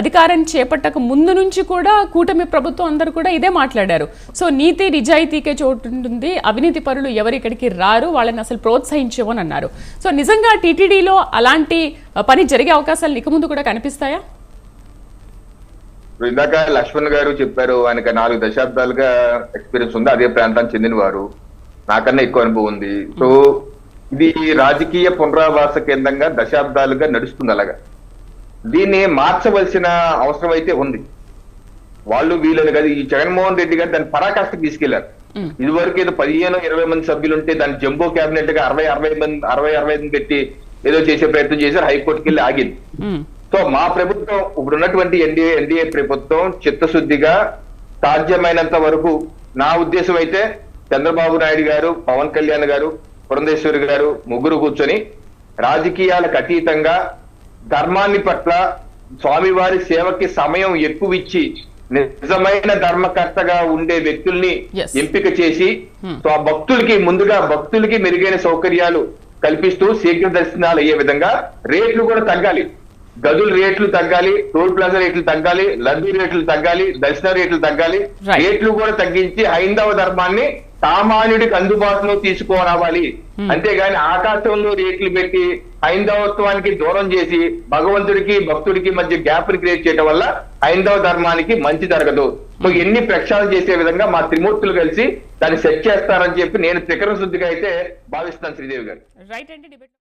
అధికారం చేపట్టక ముందు నుంచి కూడా కూటమి ప్రభుత్వం అందరూ కూడా ఇదే మాట్లాడారు. సో నీతి నిజాయితీకే చోటు ఉంటుంది. అవినీతి పరులు ఎవరు ఇక్కడికి రారు. వాళ్ళని అసలు ప్రోత్సహించవు అని అన్నారు. సో నిజంగా టీటీడీలో అలాంటి పని జరిగే అవకాశాలు ఇక ముందు కూడా కనిపిస్తాయా? ఇప్పుడు ఇందాక లక్ష్మణ్ గారు చెప్పారు ఆయనకి నాలుగు దశాబ్దాలుగా ఎక్స్పీరియన్స్ ఉంది. అదే ప్రాంతానికి చెందిన వారు నాకన్నా ఎక్కువ అనుభవం ఉంది. సో ఇది రాజకీయ పునరావాస కేంద్రంగా దశాబ్దాలుగా నడుస్తుంది అలాగా. దీన్ని మార్చవలసిన అవసరం అయితే ఉంది. వాళ్ళు వీళ్ళని కాదు ఈ జగన్మోహన్ రెడ్డి గారు దాన్ని పరాకాష్ఠకి తీసుకెళ్ళారు. ఇదివరకు ఏదో పదిహేను ఇరవై మంది సభ్యులు ఉంటే దాన్ని జంబో కేబినెట్గా అరవై అరవై మంది అరవై అరవై ఐదు పెట్టి ఏదో చేసే ప్రయత్నం చేశారు హైకోర్టుకి వెళ్ళి ఆగింది. సో మా ప్రభుత్వం ఇప్పుడు ఉన్నటువంటి ఎన్డీఏ ఎన్డీఏ ప్రభుత్వం చిత్తశుద్ధిగా సాధ్యమైనంత వరకు నా ఉద్దేశం అయితే చంద్రబాబు నాయుడు గారు పవన్ కళ్యాణ్ గారు పురంధేశ్వరి గారు ముగ్గురు కూర్చొని రాజకీయాలకు అతీతంగా ధర్మాన్ని పట్ల స్వామివారి సేవకి సమయం ఎక్కువ ఇచ్చి నిజమైన ధర్మకర్తగా ఉండే వ్యక్తుల్ని. ఎంపిక చేసి Hmm. ఆ భక్తులకి ముందుగా భక్తులకి మెరుగైన సౌకర్యాలు కల్పిస్తూ శీఘ్ర దర్శనాలు అయ్యే విధంగా రేట్లు కూడా తగ్గాలి గదుల రేట్లు తగ్గాలి టోల్ ప్లాజా రేట్లు తగ్గాలి లడ్డు రేట్లు తగ్గాలి దర్శన రేట్లు తగ్గాలి. రేట్లు కూడా తగ్గించి హైందవ ధర్మాన్ని సామాన్యుడికి అందుబాటులో తీసుకురావాలి. అంతేగాని ఆకాశంలో రేట్లు పెట్టి హైందవత్వానికి దూరం చేసి భగవంతుడికి భక్తుడికి మధ్య గ్యాప్ క్రియేట్ చేయడం వల్ల హైందవ ధర్మానికి మంచి జరగదు. సో ఎన్ని ప్రక్షాళన చేసే విధంగా మా త్రిమూర్తులు కలిసి దాన్ని సెట్ చేస్తారని చెప్పి నేను త్రికరణ శుద్ధిగా అయితే భావిస్తున్నాను శ్రీదేవి గారు. రైట్ అండి డిబేట్